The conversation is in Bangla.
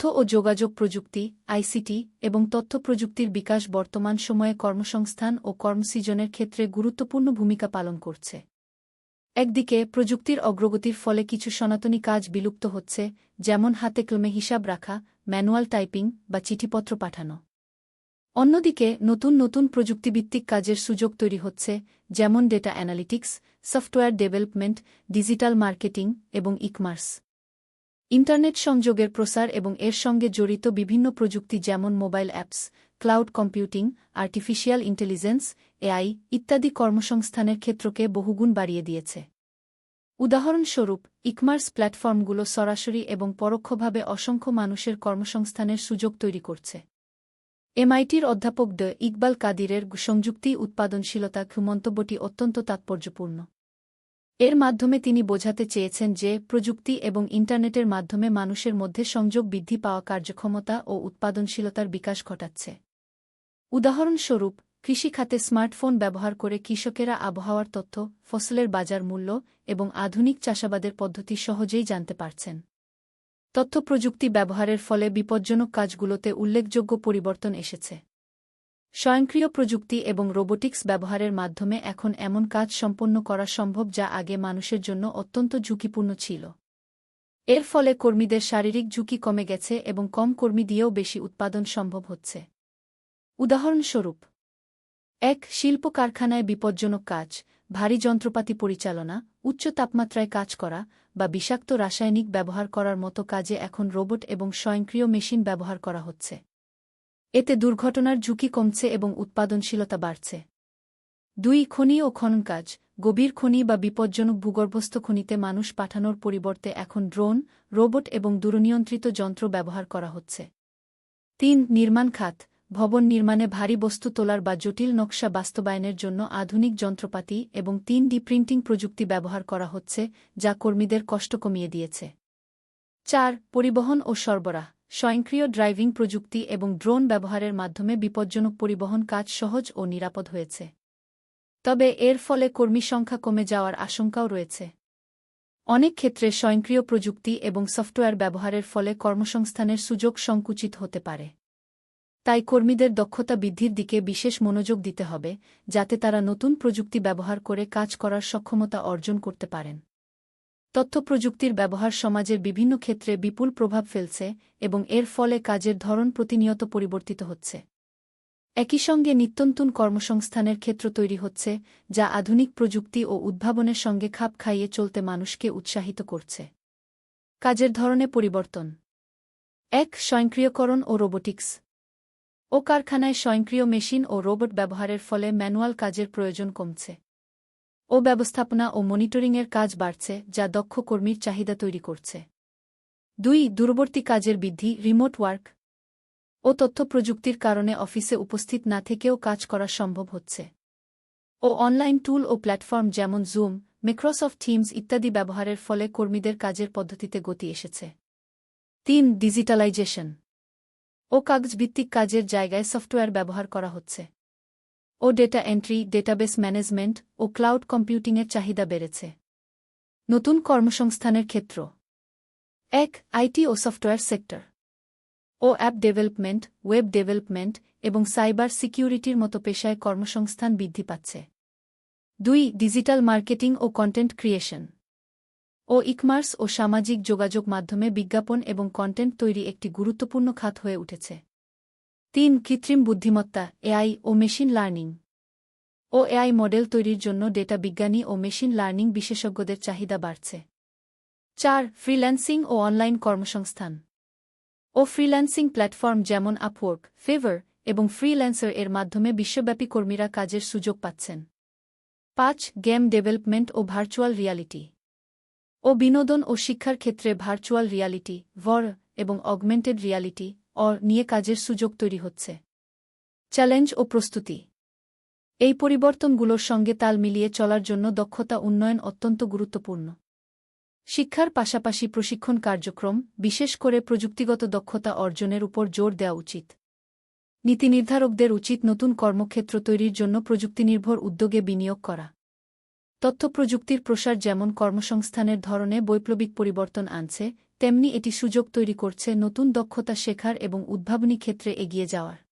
তথ্য ও যোগাযোগ প্রযুক্তি, আইসিটি, এবং তথ্য প্রযুক্তির বিকাশ বর্তমান সময়ে কর্মসংস্থান ও কর্মসৃজনের ক্ষেত্রে গুরুত্বপূর্ণ ভূমিকা পালন করছে। একদিকে, প্রযুক্তির অগ্রগতির ফলে কিছু সনাতনী কাজ বিলুপ্ত হচ্ছে, যেমন হাতে কলমে হিসাব রাখা, ম্যানুয়াল টাইপিং বা চিঠিপত্র পাঠানো। অন্যদিকে, নতুন নতুন প্রযুক্তিভিত্তিক কাজের সুযোগ তৈরি হচ্ছে, যেমন data analytics, software development, digital marketing এবং ইকমার্স। ইন্টারনেট সংযোগের প্রসার এবং এর সঙ্গে জড়িত বিভিন্ন প্রযুক্তি যেমন mobile apps, cloud computing, artificial intelligence, AI ইত্যাদি কর্মসংস্থানের ক্ষেত্রকে বহুগুণ বাড়িয়ে দিয়েছে। উদাহরণস্বরূপ, ইকমার্স প্ল্যাটফর্মগুলো সরাসরি এবং পরোক্ষভাবে অসংখ্য মানুষের কর্মসংস্থানের সুযোগ তৈরি করছে। এমআইটির অধ্যাপক ড ইকবাল কাদিরের সংযুক্তি উৎপাদনশীলতা মন্তব্যটি অত্যন্ত তাৎপর্যপূর্ণ। এর মাধ্যমে তিনি বোঝাতে চেয়েছেন যে, প্রযুক্তি এবং ইন্টারনেটের মাধ্যমে মানুষের মধ্যে সংযোগ বৃদ্ধি পাওয়া কার্যক্ষমতা ও উৎপাদনশীলতার বিকাশ ঘটাচ্ছে। উদাহরণস্বরূপ কৃষিখাতে স্মার্টফোন ব্যবহার করে কৃষকেরা আবহাওয়ার তথ্য, ফসলের বাজার মূল্য এবং আধুনিক চাষাবাদের পদ্ধতি সহজেই জানতে পারছেন। তথ্য প্রযুক্তি ব্যবহারের ফলে বিপজ্জনক কাজগুলোতে উল্লেখযোগ্য পরিবর্তন এসেছে। স্বয়ংক্রিয় প্রযুক্তি এবং রোবোটিক্স ব্যবহারের মাধ্যমে এখন এমন কাজ সম্পন্ন করা সম্ভব যা আগে মানুষের জন্য অত্যন্ত ঝুঁকিপূর্ণ ছিল। এর ফলে কর্মীদের শারীরিক ঝুঁকি কমে গেছে এবং কম কর্মী দিয়েও বেশি উৎপাদন সম্ভব হচ্ছে। উদাহরণস্বরূপ, এক শিল্প কারখানায় বিপজ্জনক কাজ, ভারী যন্ত্রপাতি পরিচালনা, উচ্চ তাপমাত্রায় কাজ করা বা বিষাক্ত রাসায়নিক ব্যবহার করার মতো কাজে এখন রোবট এবং স্বয়ংক্রিয় মেশিন ব্যবহার করা হচ্ছে। এতে দুর্ঘটনার ঝুঁকি কমছে এবং উৎপাদনশীলতা বাড়ছে। দুই খনি ও খনন কাজ গভীর খনি বা বিপজ্জনক ভূগর্ভস্থ খনিতে মানুষ পাঠানোর পরিবর্তে এখন ড্রোন, রোবট এবং দূরনিয়ন্ত্রিত যন্ত্র ব্যবহার করা হচ্ছে। তিন, নির্মাণ খাত, ভবন নির্মাণে ভারী বস্তু তোলার বা জটিল নকশা বাস্তবায়নের জন্য আধুনিক যন্ত্রপাতি এবং তিন, ডি প্রিন্টিং প্রযুক্তি ব্যবহার করা হচ্ছে, যা কর্মীদের কষ্ট কমিয়ে দিয়েছে। চার, পরিবহন ও সরবরাহ। স্বয়ংক্রিয় ড্রাইভিং প্রযুক্তি এবং ড্রোন ব্যবহারের মাধ্যমে বিপজ্জনক পরিবহন কাজ সহজ ও নিরাপদ হয়েছে। তবে এর ফলে কর্মী সংখ্যা কমে যাওয়ার আশঙ্কাও রয়েছে। অনেক ক্ষেত্রে স্বয়ংক্রিয় প্রযুক্তি এবং সফটওয়্যার ব্যবহারের ফলে কর্মসংস্থানের সুযোগ সংকুচিত হতে পারে। তাই কর্মীদের দক্ষতা বৃদ্ধির দিকে বিশেষ মনোযোগ দিতে হবে, যাতে তারা নতুন প্রযুক্তি ব্যবহার করে কাজ করার সক্ষমতা অর্জন করতে পারেন। তথ্য প্রযুক্তির ব্যবহার সমাজের বিভিন্ন ক্ষেত্রে বিপুল প্রভাব ফেলছে এবং এর ফলে কাজের ধরন প্রতিনিয়ত পরিবর্তিত হচ্ছে। একই সঙ্গে নিত্যন্তন কর্মসংস্থানের ক্ষেত্র তৈরি হচ্ছে, যা আধুনিক প্রযুক্তি ও উদ্ভাবনের সঙ্গে খাপ খাইয়ে চলতে মানুষকে উৎসাহিত করছে। কাজের ধরনে পরিবর্তন। এক, স্বয়ংক্রিয়করণ ও রোবোটিক্স। ও কারখানায় স্বয়ংক্রিয় মেশিন ও রোবট ব্যবহারের ফলে ম্যানুয়াল কাজের প্রয়োজন কমছে। ও ব্যবস্থাপনা ও মনিটরিংয়ের কাজ বাড়ছে, যা দক্ষ কর্মীর চাহিদা তৈরি করছে। দুই, দূরবর্তী কাজের বৃদ্ধি, রিমোট ওয়ার্ক ও তথ্য প্রযুক্তির কারণে অফিসে উপস্থিত না থেকেও কাজ করা সম্ভব হচ্ছে। ও অনলাইন টুল ও প্ল্যাটফর্ম যেমন জুম, মাইক্রোসফট টিমস ইত্যাদি ব্যবহারের ফলে কর্মীদের কাজের পদ্ধতিতে গতি এসেছে। তিন, ডিজিটালাইজেশন ও কাগজভিত্তিক কাজের জায়গায় সফটওয়্যার ব্যবহার করা হচ্ছে। ও ডেটা এন্ট্রি, ডেটাবেস ম্যানেজমেন্ট ও ক্লাউড কম্পিউটিংয়ের চাহিদা বেড়েছে। নতুন কর্মসংস্থানের ক্ষেত্র। এক আইটি ও সফটওয়্যার সেক্টর। ও অ্যাপ ডেভেলপমেন্ট, ওয়েব ডেভেলপমেন্ট এবং সাইবার সিকিউরিটির মতো পেশায় কর্মসংস্থান বৃদ্ধি পাচ্ছে। দুই, ডিজিটাল মার্কেটিং ও কন্টেন্ট ক্রিয়েশন। ও ইকমার্স ও সামাজিক যোগাযোগ মাধ্যমে বিজ্ঞাপন এবং কন্টেন্ট তৈরি একটি গুরুত্বপূর্ণ খাত হয়ে উঠেছে। তিন কৃত্রিম বুদ্ধিমত্তা, এআই ও মেশিন লার্নিং। ও এআই মডেল তৈরির জন্য ডেটা বিজ্ঞানী ও মেশিন লার্নিং বিশেষজ্ঞদের চাহিদা বাড়ছে। চার, ফ্রিল্যান্সিং ও অনলাইন কর্মসংস্থান। ও ফ্রিল্যান্সিং প্ল্যাটফর্ম যেমন আপওয়ার্ক ফেভার এবং ফ্রিল্যান্সার এর মাধ্যমে বিশ্বব্যাপী কর্মীরা কাজের সুযোগ পাচ্ছেন। পাঁচ, গেম ডেভেলপমেন্ট ও ভার্চুয়াল রিয়ালিটি। ও বিনোদন ও শিক্ষার ক্ষেত্রে ভার্চুয়াল রিয়ালিটি, ভর এবং অগমেন্টেড রিয়ালিটি অর নিয়ে কাজের সুযোগ তৈরি হচ্ছে। চ্যালেঞ্জ ও প্রস্তুতি। এই পরিবর্তনগুলোর সঙ্গে তাল মিলিয়ে চলার জন্য দক্ষতা উন্নয়ন অত্যন্ত গুরুত্বপূর্ণ। শিক্ষার পাশাপাশি প্রশিক্ষণ কার্যক্রম, বিশেষ করে প্রযুক্তিগত দক্ষতা অর্জনের উপর জোর দেওয়া উচিত। নীতি নির্ধারকদের উচিত নতুন কর্মক্ষেত্র তৈরির জন্য প্রযুক্তিনির্ভর উদ্যোগে বিনিয়োগ করা। তথ্য প্রযুক্তির প্রসার যেমন কর্মসংস্থানের ধরনে বৈপ্লবিক পরিবর্তন আনছে, তেমনি এটি সুযোগ তৈরি করছে নতুন দক্ষতা শেখার এবং উদ্ভাবনী ক্ষেত্রে এগিয়ে যাওয়ার।